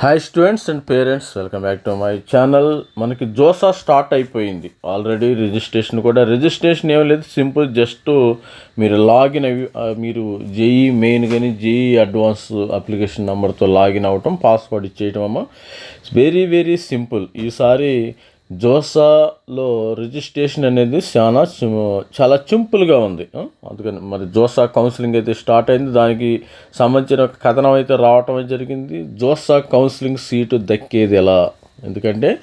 Hi students and parents welcome back to my channel మనకి JoSAA start అయిపోయింది. Already registration కూడా. Registration ఏం లేదు సింపుల్ జస్ట్ మీరు లాగిన్ అవి మీరు జేఈ మెయిన్ కానీ జేఈ అడ్వాన్స్ అప్లికేషన్ నెంబర్తో లాగిన్ అవ్వటం పాస్వర్డ్ ఇచ్చేయటం అమ్మ. వెరీ వెరీ సింపుల్ ఈసారి జోసాలో రిజిస్ట్రేషన్ అనేది చాలా చాలా సింపుల్గా ఉంది. అందుకని మరి జోసా కౌన్సిలింగ్ అయితే స్టార్ట్ అయింది. దానికి సంబంధించిన ఒక కథనం అయితే రావటం జరిగింది. జోసా కౌన్సిలింగ్ సీటు దక్కేది ఎలా? ఎందుకంటే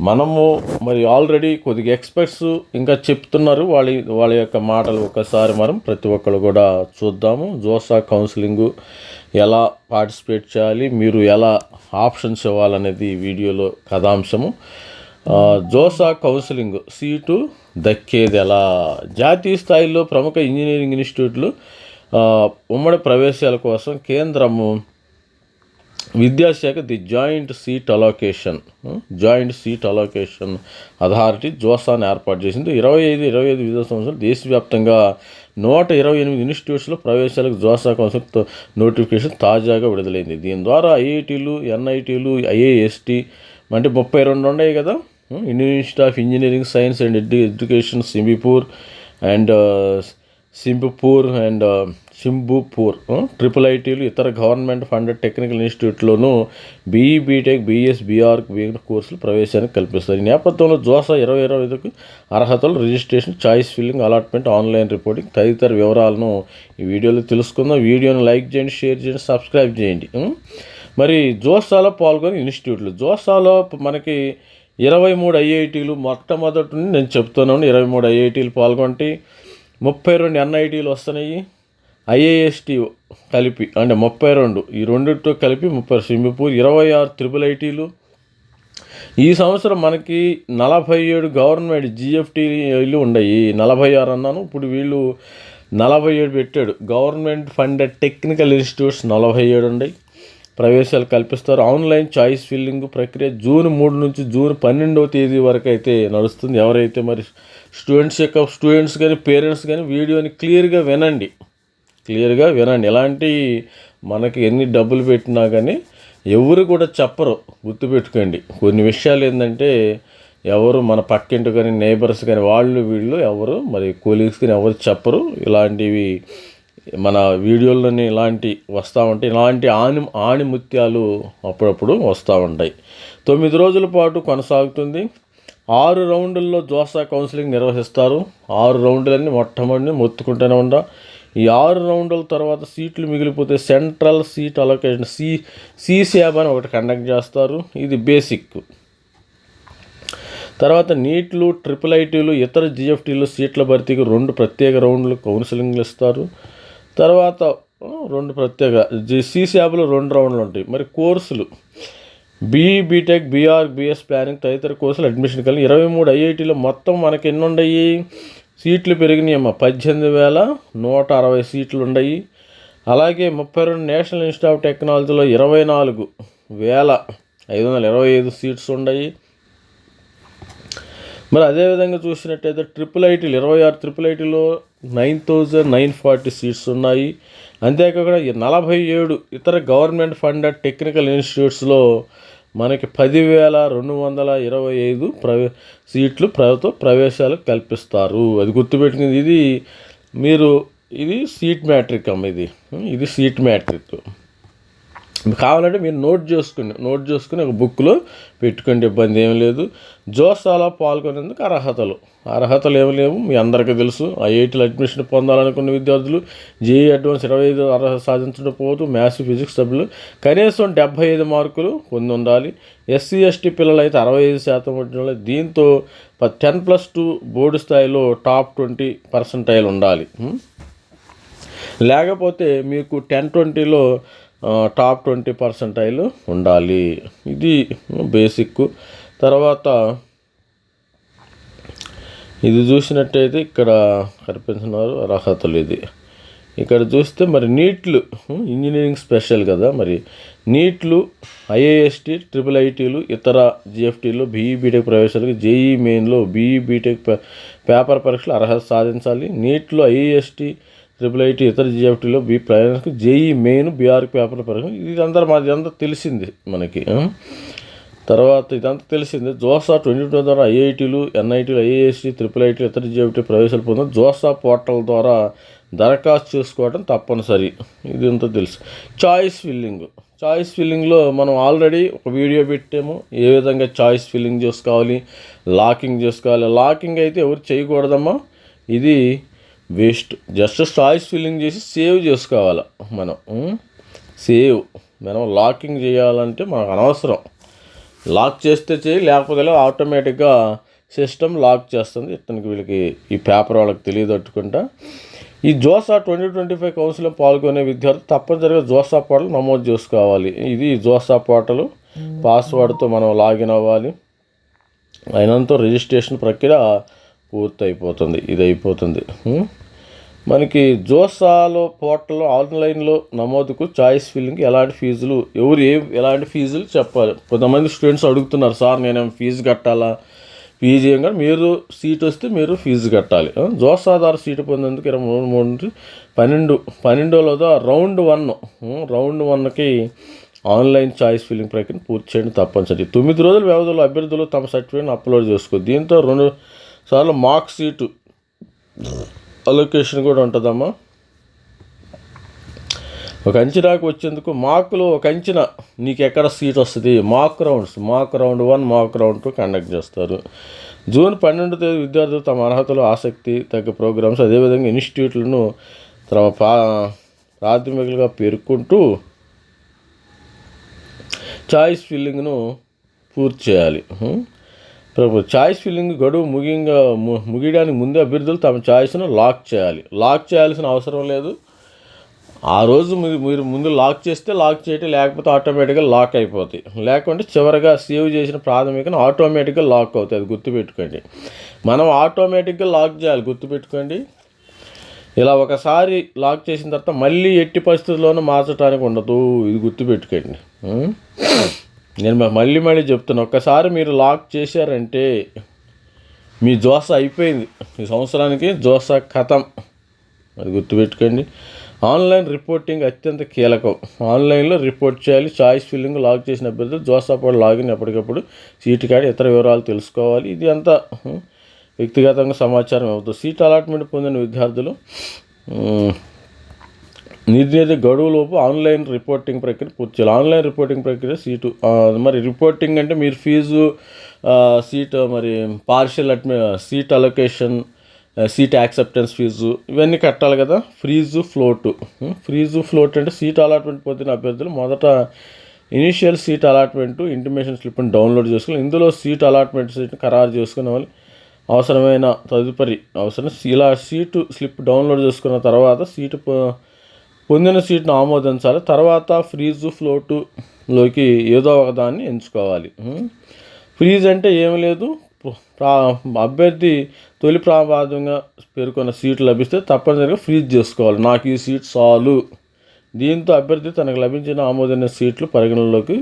మనము మరి ఆల్రెడీ కొద్దిగా ఎక్స్పర్ట్స్ ఇంకా చెప్తున్నారు. వాళ్ళ వాళ్ళ యొక్క మాటలు ఒకసారి మనం ప్రతి ఒక్కరు కూడా చూద్దాము. జోసా కౌన్సిలింగ్ ఎలా పార్టిసిపేట్ చేయాలి? మీరు ఎలా ఆప్షన్స్ ఇవ్వాలనేది ఈ వీడియోలో కథాంశము. జోసా కౌన్సిలింగ్ సీటు దక్కేది ఎలా జాతీయ స్థాయిలో ప్రముఖ ఇంజనీరింగ్ ఇన్స్టిట్యూట్లు ఉమ్మడి ప్రవేశాల కోసం కేంద్రము విద్యాశాఖ the joint seat allocation joint seat allocation authority జోసాను ఏర్పాటు చేసింది. ఇరవై ఐదు ఇరవై ఐదు విద్యా సంవత్సరాలు దేశవ్యాప్తంగా నూట ఇరవై ఎనిమిది ఇన్స్టిట్యూట్స్లో ప్రవేశాలకు జోసా కౌన్సిల్ నోటిఫికేషన్ తాజాగా విడుదలైంది. దీని ద్వారా ఐఐటీలు ఎన్ఐటీలు ఐఏఎస్టీ అంటే ముప్పై రెండు ఉన్నాయి కదా. Indian institute of engineering science and edu education Shibpur and Shibpur and Shibpur triple ఐటీలు ఇతర గవర్నమెంట్ ఫండెడ్ టెక్నికల్ ఇన్స్టిట్యూట్లోనూ బీఈ బీటెక్ బీఎస్ బీఆర్ కోర్సులు ప్రవేశానికి కల్పిస్తారు. ఈ నేపథ్యంలో జోసా ఇరవై ఇరవై ఐదుకు అర్హతలు registration choice filling allotment online reporting తదితర వివరాలను ఈ వీడియోలో తెలుసుకుందాం. వీడియోని లైక్ చేయండి షేర్ చేయండి సబ్స్క్రైబ్ చేయండి. Hmm, మరి జోసాలో పాల్గొని ఇన్స్టిట్యూట్లు. జోసాలో మనకి ఇరవై మూడు ఐఐటీలు మొట్టమొదటి నుండి నేను చెప్తున్నాను. ఇరవై మూడు ఐఐటీలు పాల్గొంటే ముప్పై రెండు ఎన్ఐటీలు వస్తున్నాయి. ఐఏఎస్టీ కలిపి అంటే ముప్పై రెండు ఈ రెండిటితో కలిపి ముప్పై సింబపూర్ ఇరవై ఆరు త్రిపుల్ ఐటీలు. ఈ సంవత్సరం మనకి నలభై ఏడు గవర్నమెంట్ జిఎఫ్టీలు ఉన్నాయి. నలభై ఆరు అన్నాను. ఇప్పుడు వీళ్ళు నలభై ఏడు పెట్టాడు. గవర్నమెంట్ ఫండెడ్ టెక్నికల్ ఇన్స్టిట్యూట్స్ నలభై ఏడు ఉన్నాయి. ప్రవేశాలు కల్పిస్తారు. ఆన్లైన్ చాయిస్ ఫిల్లింగ్ ప్రక్రియ జూన్ మూడు నుంచి జూన్ పన్నెండవ తేదీ వరకు అయితే నడుస్తుంది. ఎవరైతే మరి స్టూడెంట్స్ యొక్క స్టూడెంట్స్ కానీ పేరెంట్స్ కానీ వీడియోని క్లియర్గా వినండి. క్లియర్గా వినండి. ఎలాంటి మనకి ఎన్ని డబ్బులు పెట్టినా కానీ ఎవరు కూడా చెప్పరు. గుర్తుపెట్టుకోండి. కొన్ని విషయాలు ఏంటంటే ఎవరు మన పక్కింటి కానీ నేబర్స్ కానీ వాళ్ళు వీళ్ళు ఎవరు మరి కోలీగ్స్ కానీ ఎవరు చెప్పరు. ఇలాంటివి మన వీడియోల్లోని ఇలాంటి వస్తూ ఉంటాయి. ఇలాంటి ఆని ఆణిముత్యాలు అప్పుడప్పుడు వస్తూ ఉంటాయి. తొమ్మిది రోజుల పాటు కొనసాగుతుంది. ఆరు రౌండ్ల్లో జోసా కౌన్సిలింగ్ నిర్వహిస్తారు. ఆరు రౌండ్లన్నీ మొట్టమొదటి మొత్తుకుంటూనే ఉండ. ఈ ఆరు రౌండ్ల తర్వాత సీట్లు మిగిలిపోతే central seat allocation C C SAB అని ఒకటి కండక్ట్ చేస్తారు. ఇది బేసిక్. తర్వాత నీట్లు ట్రిపుల్ ఐటీలు ఇతర జిఎఫ్టీలు సీట్ల భర్తీకి రెండు ప్రత్యేక రౌండ్లు కౌన్సిలింగ్లు ఇస్తారు. తర్వాత రెండు ప్రత్యేక జి సిశాబ్లో రెండు రౌండ్లు ఉంటాయి. మరి కోర్సులు. BE BTech BR BS planning తదితర కోర్సులు అడ్మిషన్ కలిగి ఇరవై మూడు ఐఐటీలో మొత్తం మనకి ఎన్ని ఉన్నాయి సీట్లు పెరిగినాయమ్మా పద్దెనిమిది వేల నూట అరవై సీట్లు ఉన్నాయి అలాగే ముప్పై రెండు నేషనల్ ఇన్స్టిట్యూట్ ఆఫ్ టెక్నాలజీలో ఇరవై నాలుగు వేల ఐదు వందల ఇరవై ఐదు సీట్స్ ఉన్నాయి మరి అదేవిధంగా చూసినట్టయితే ట్రిపుల్ ఐటీలు ఇరవై ఆరు ట్రిపుల్ ఐటీలో nine thousand nine forty seats ఉన్నాయి. అంతేకాకుండా నలభై ఏడు ఇతర గవర్నమెంట్ ఫండెడ్ టెక్నికల్ ఇన్స్టిట్యూట్స్లో మనకి పదివేల రెండు వందల ఇరవై ఐదు ప్రవే సీట్లు ప్రభుత్వ ప్రవేశాలు కల్పిస్తారు. అది గుర్తుపెట్టుకుంది ఇది మీరు ఇది సీట్ మ్యాట్రిక్ అమ్మ ఇది. ఇది సీట్ మ్యాట్రిక్. కావాలంటే మీరు నోట్ చేసుకుని నోట్ చేసుకుని ఒక బుక్లో పెట్టుకోండి ఇబ్బంది ఏం లేదు. జోసాలో పాల్గొనేందుకు అర్హతలు. అర్హతలు ఏమి లేవు మీ అందరికీ తెలుసు. ఐఐటీలో అడ్మిషన్ పొందాలనుకున్న విద్యార్థులు జేఈ అడ్వాన్స్ ఇరవై ఐదు అర్హత సాధించడం మ్యాథ్స్ ఫిజిక్స్ సభ్యులు కనీసం డెబ్బై ఐదు మార్కులు పొంది ఉండాలి. ఎస్సీ ఎస్టీ పిల్లలు అయితే అరవై ఐదు శాతం ఉండాలి దీంతో టెన్ ప్లస్ టూ బోర్డు స్థాయిలో టాప్ ట్వంటీ పర్సెంటైల్ ఉండాలి. లేకపోతే మీకు టెన్ ట్వంటీలో టాప్ ట్వంటీ పర్సెంటైల్ ఉండాలి. ఇది బేసిక్. తర్వాత ఇది చూసినట్టయితే ఇక్కడ కనిపిస్తున్నారు అర్హతలు ఇది. ఇక్కడ చూస్తే మరి నీట్లు ఇంజనీరింగ్ స్పెషల్ కదా మరి. నీట్లు ఐఏఎస్టీ ట్రిపుల్ ఐటీలు ఇతర జిఎఫ్టీలు బీఈ బీటెక్ ప్రవేశాలకు జేఈ మెయిన్లో బీఈ బీటెక్ పేపర్ పరీక్షలు అర్హత సాధించాలి. నీట్లో ఐఏఎస్టీ ట్రిపుల్ ఐటీ ఇతర జీఎఫ్టీలో బి ప్రయాణకు జేఈ మెయిన్ బీఆర్ పేపర్ పరంగా ఇది అందరూ మాది అంతా తెలిసింది మనకి తర్వాత ఇదంతా తెలిసింది జోసా ట్వంటీ టూ ద్వారా ఐఐటీలు ఎన్ఐటీలు ఐఏఎస్సి ట్రిపుల్ ఐటీ ఇతర జీఎఫ్టీ ప్రవేశాలు పొందిన జోసా పోర్టల్ ద్వారా దరఖాస్తు చేసుకోవడం తప్పనిసరి. ఇది అంతా తెలుసు. చాయిస్ ఫిల్లింగ్ చాయిస్ ఫిల్లింగ్లో మనం ఆల్రెడీ ఒక వీడియో పెట్టాము. ఏ విధంగా చాయిస్ ఫిల్లింగ్ చేసుకోవాలి లాకింగ్ చేసుకోవాలి. లాకింగ్ అయితే ఎవరు చేయకూడదమ్మా? ఇది వేస్ట్. జస్ట్ చాయిస్ ఫిల్లింగ్ చేసి సేవ్ చేసుకోవాలి మనం. సేవ్. మనం లాకింగ్ చేయాలంటే మనకు అనవసరం. లాక్ చేస్తే చేయి లేకపోతే ఆటోమేటిక్గా సిస్టమ్ లాక్ చేస్తుంది. ఇతనికి వీళ్ళకి ఈ పేపర్ వాళ్ళకి తెలియదట్టుకుంటా. ఈ జోసా ట్వంటీ ట్వంటీ ఫైవ్ కౌన్సిల్లో పాల్గొనే విద్యార్థులు తప్పనిసరిగా జోసా పోర్టల్ నమోదు చేసుకోవాలి. ఇది జోసా పోర్టల్ పాస్వర్డ్తో మనం లాగిన్ అవ్వాలి. అయినంత రిజిస్ట్రేషన్ ప్రక్రియ పూర్తి అయిపోతుంది ఇది అయిపోతుంది మనకి జోసాలో పోర్టల్లో ఆన్లైన్లో నమోదుకు చాయిస్ ఫిల్లింగ్కి ఎలాంటి ఫీజులు? ఎవరు ఏ ఎలాంటి ఫీజులు చెప్పాలి? కొంతమంది స్టూడెంట్స్ అడుగుతున్నారు సార్ నేనేం ఫీజు కట్టాలా? ఫీజు ఏం కాదు. మీరు సీట్ వస్తే మీరు ఫీజు కట్టాలి. ఆ, జోసా ద్వారా సీటు పొందేందుకు ఇరవై మూడు మూడు నుంచి పన్నెండు పన్నెండోలో రౌండ్ వన్. రౌండ్ వన్కి ఆన్లైన్ చాయిస్ ఫిల్లింగ్ ప్రక్రియ పూర్తి చేయడం తప్పనిసరి. తొమ్మిది రోజుల వ్యవధిలో అభ్యర్థులు తమ సర్టిఫికేట్ అప్లోడ్ చేసుకో. దీంతో రెండు సార్లు మార్క్ సీటు అలొకేషన్ కూడా ఉంటుందమ్మా. ఒక అంచనాకు వచ్చేందుకు మార్కులు ఒక అంచన నీకు ఎక్కడ సీట్ వస్తుంది? Mock rounds mock round one mock round two conduct చేస్తారు. జూన్ పన్నెండు తేదీ విద్యార్థులు తమ అర్హతలు ఆసక్తి తగ్గ ప్రోగ్రామ్స్ అదేవిధంగా ఇన్స్టిట్యూట్లను తమ పా ప్రాథమికలుగా పేర్కొంటూ చాయిస్ ఫిల్లింగ్ను పూర్తి చేయాలి. ప్రభు చాయిస్ ఫిల్లింగ్ గడువు ముగింగా ము- ముగియడానికి ముందే అభ్యర్థులు తమ చాయిస్ను లాక్ చేయాలి. లాక్ చేయాల్సిన అవసరం లేదు. ఆ రోజు మీరు మీరు ముందు లాక్ చేస్తే లాక్ చేయటం లేకపోతే ఆటోమేటిక్గా లాక్ అయిపోతాయి లేకుంటే చివరిగా సేవ్ చేసిన ప్రాథమికను ఆటోమేటిక్గా లాక్ అవుతాయి. అది గుర్తుపెట్టుకోండి. మనం ఆటోమేటిక్గా లాక్ చేయాలి. గుర్తుపెట్టుకోండి. ఇలా ఒకసారి లాక్ చేసిన తర్వాత మళ్ళీ ఎట్టి పరిస్థితుల్లోనూ మార్చడానికి ఉండదు. ఇది గుర్తుపెట్టుకోండి. నేను మళ్ళీ మళ్ళీ చెప్తున్నా ఒక్కసారి మీరు లాక్ చేశారంటే మీ జోస అయిపోయింది. ఈ సంవత్సరానికి జోస కథం. అది గుర్తుపెట్టుకోండి. ఆన్లైన్ రిపోర్టింగ్ అత్యంత కీలకం. ఆన్లైన్లో రిపోర్ట్ చేయాలి చాయిస్ ఫిల్లింగ్ లాక్ చేసిన అభ్యర్థులు జోసాపాడు లాగిన్ ఎప్పటికప్పుడు సీటు కాడి ఇతర వివరాలు తెలుసుకోవాలి. ఇది అంతా వ్యక్తిగతంగా సమాచారం అవుతుంది. సీట్ అలాట్మెంట్ పొందిన విద్యార్థులు నిర్ణీత గడువులోపు ఆన్లైన్ రిపోర్టింగ్ ప్రక్రియ పూర్తి చేయాలి. ఆన్లైన్ రిపోర్టింగ్ ప్రక్రియ సీటు మరి రిపోర్టింగ్ అంటే మీరు ఫీజు సీటు సీట్ మరి partial అడ్మి seat allocation seat acceptance fees ఇవన్నీ కట్టాలి కదా. Freeze float. ఫ్రీజు ఫ్లోట్ అంటే సీట్ అలాట్మెంట్ పొందిన అభ్యర్థులు మొదట ఇనిషియల్ సీట్ అలాట్మెంట్ ఇంటిమేషన్ స్లిప్ని డౌన్లోడ్ చేసుకుని ఇందులో సీట్ అలాట్మెంట్ సీట్ని ఖరారు చేసుకునే వాళ్ళు అవసరమైన తదుపరి అవసరం ఇలా సీటు స్లిప్ డౌన్లోడ్ చేసుకున్న తర్వాత సీటు పొందిన సీట్ను ఆమోదించాలి. తర్వాత ఫ్రీజు ఫ్లోటులోకి ఏదో ఒక దాన్ని ఎంచుకోవాలి. ఫ్రీజ్ అంటే ఏమి లేదు. ప్రా అభ్యర్థి తొలి ప్రామాదంగా పేర్కొన్న సీటు లభిస్తే తప్పనిసరిగా ఫ్రీజ్ చేసుకోవాలి. నాకు ఈ సీట్ చాలు. దీంతో అభ్యర్థి తనకు లభించిన ఆమోదైన సీట్లు పరిగణలోకి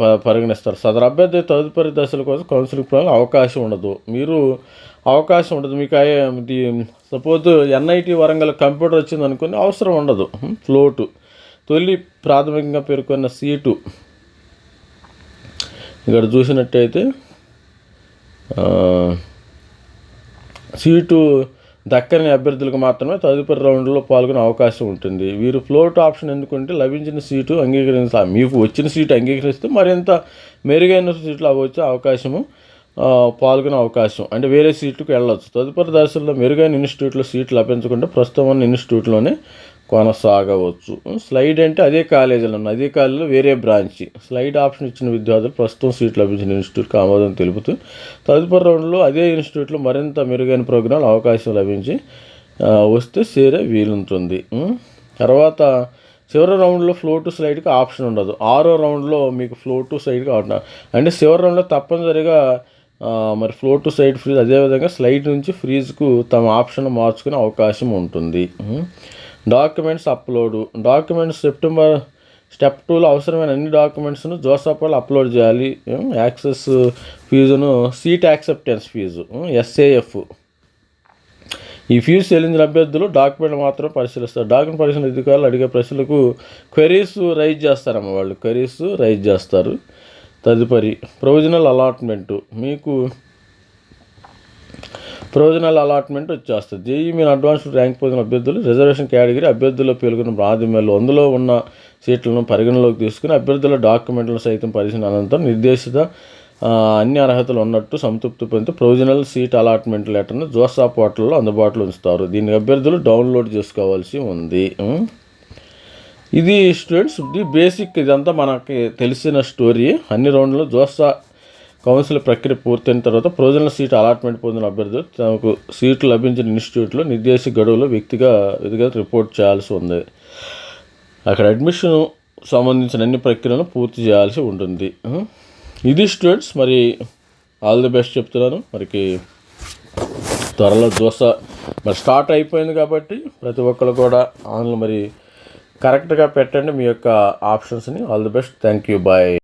ప- పరిగణిస్తారు. సదరు అభ్యర్థి తదుపరి దశల కోసం కౌన్సిలింగ్ ప్రణాళిక అవకాశం ఉండదు. మీరు అవకాశం ఉండదు. మీకు సపోజ్ ఎన్ఐటి వరంగల్ కంప్యూటర్ వచ్చింది అనుకుని అవసరం ఉండదు. ఫ్లోటు తొలి ప్రాథమికంగా పేర్కొన్న సీటు. ఇక్కడ చూసినట్టయితే సీటు దక్కని అభ్యర్థులకు మాత్రమే తదుపరి రౌండ్లో పాల్గొనే అవకాశం ఉంటుంది. వీరు ఫ్లోట్ ఆప్షన్ ఎందుకంటే లభించిన సీటు అంగీకరించ మీకు వచ్చిన సీటు అంగీకరిస్తే మరింత మెరుగైన సీట్లు అవ్వచ్చే అవకాశము పాల్గొనే అవకాశం. అంటే వేరే సీట్లకు వెళ్ళొచ్చు. తదుపరి దశల్లో మెరుగైన ఇన్స్టిట్యూట్లో సీట్లు లభించకుండా ప్రస్తుతం ఉన్న ఇన్స్టిట్యూట్లోనే కొనసాగవచ్చు. స్లైడ్ అంటే అదే కాలేజీలో ఉన్న అదే కాలేజీలో వేరే బ్రాంచ్. స్లైడ్ ఆప్షన్ ఇచ్చిన విద్యార్థులు ప్రస్తుతం సీట్ లభించిన ఇన్స్టిట్యూట్కి ఆమోదం తెలుపుతూ తదుపరి రౌండ్లో అదే ఇన్స్టిట్యూట్లో మరింత మెరుగైన ప్రోగ్రాంలు అవకాశం లభించి వస్తే సేరే వీలుంటుంది. తర్వాత చివరి రౌండ్లో ఫ్లో టు స్లైడ్కి ఆప్షన్ ఉండదు. ఆరో రౌండ్లో మీకు ఫ్లో టు సైడ్కి ఆప్షన్ అంటే చివరి రౌండ్లో తప్పనిసరిగా మరి ఫ్లో టు సైడ్ ఫ్రీజ్ అదేవిధంగా స్లైడ్ నుంచి ఫ్రీజ్కు తమ ఆప్షన్ మార్చుకునే అవకాశం ఉంటుంది. Documents upload documents September step టూలో అవసరమైన అన్ని డాక్యుమెంట్స్ను జోసాపాలు అప్లోడ్ చేయాలి. యాక్సెస్ ఫీజును సీట్ యాక్సెప్టెన్స్ ఫీజు ఎస్ఏఎఫ్. ఈ ఫీజు చెల్లించిన అభ్యర్థులు డాక్యుమెంట్ మాత్రం పరిశీలిస్తారు. డాక్యుమెంట్ పరిశీలన అధికారులు అడిగే ప్రశ్నలకు క్వెరీస్ రైజ్ చేస్తారమ్మ వాళ్ళు. క్వెరీస్ రైజ్ చేస్తారు. తదుపరి ప్రొవిజనల్ అలాట్మెంటు. మీకు ప్రొవిజనల్ అలాట్మెంట్ వచ్చేస్తుంది. జేఈ మీరు అడ్వాన్స్ ర్యాంక్ పొందిన అభ్యర్థులు రిజర్వేషన్ కేటగిరీ అభ్యర్థుల్లో పేర్కొన్న ప్రాధాన్యాలు అందులో ఉన్న సీట్లను పరిగణలోకి తీసుకుని అభ్యర్థుల డాక్యుమెంట్లను సైతం పరిశీలన అనంతరం నిర్దేశిత అన్ని అర్హతలు ఉన్నట్టు సంతృప్తి పొందితే ప్రొవిజనల్ సీట్ అలాట్మెంట్ లెటర్ను జోసా పోర్టల్లో అందుబాటులో ఉంచుతారు. దీన్ని అభ్యర్థులు డౌన్లోడ్ చేసుకోవాల్సి ఉంది. ఇది స్టూడెంట్స్ ది బేసిక్ ఇదంతా మనకి తెలిసిన స్టోరీ. అన్ని రౌండ్లో జోసా కౌన్సిల్ ప్రక్రియ పూర్తయిన తర్వాత ప్రొవిజనల్ సీట్ అలాట్మెంట్ పొందిన అభ్యర్థులు తమకు సీట్లు లభించిన ఇన్స్టిట్యూట్లో నిర్దేశ గడువులో వ్యక్తిగా వ్యక్తిగత రిపోర్ట్ చేయాల్సి ఉంది. అక్కడ అడ్మిషన్ సంబంధించిన అన్ని ప్రక్రియలను పూర్తి చేయాల్సి ఉంటుంది. ఇది స్టూడెంట్స్ మరి ఆల్ ది బెస్ట్ చెప్తున్నాను. మరికి త్వరలో దోశ మరి స్టార్ట్ అయిపోయింది కాబట్టి ప్రతి ఒక్కరు కూడా ఆన్లైన్ మరి కరెక్ట్గా పెట్టండి మీ యొక్క ఆప్షన్స్ని. All the best. Thank you. Bye.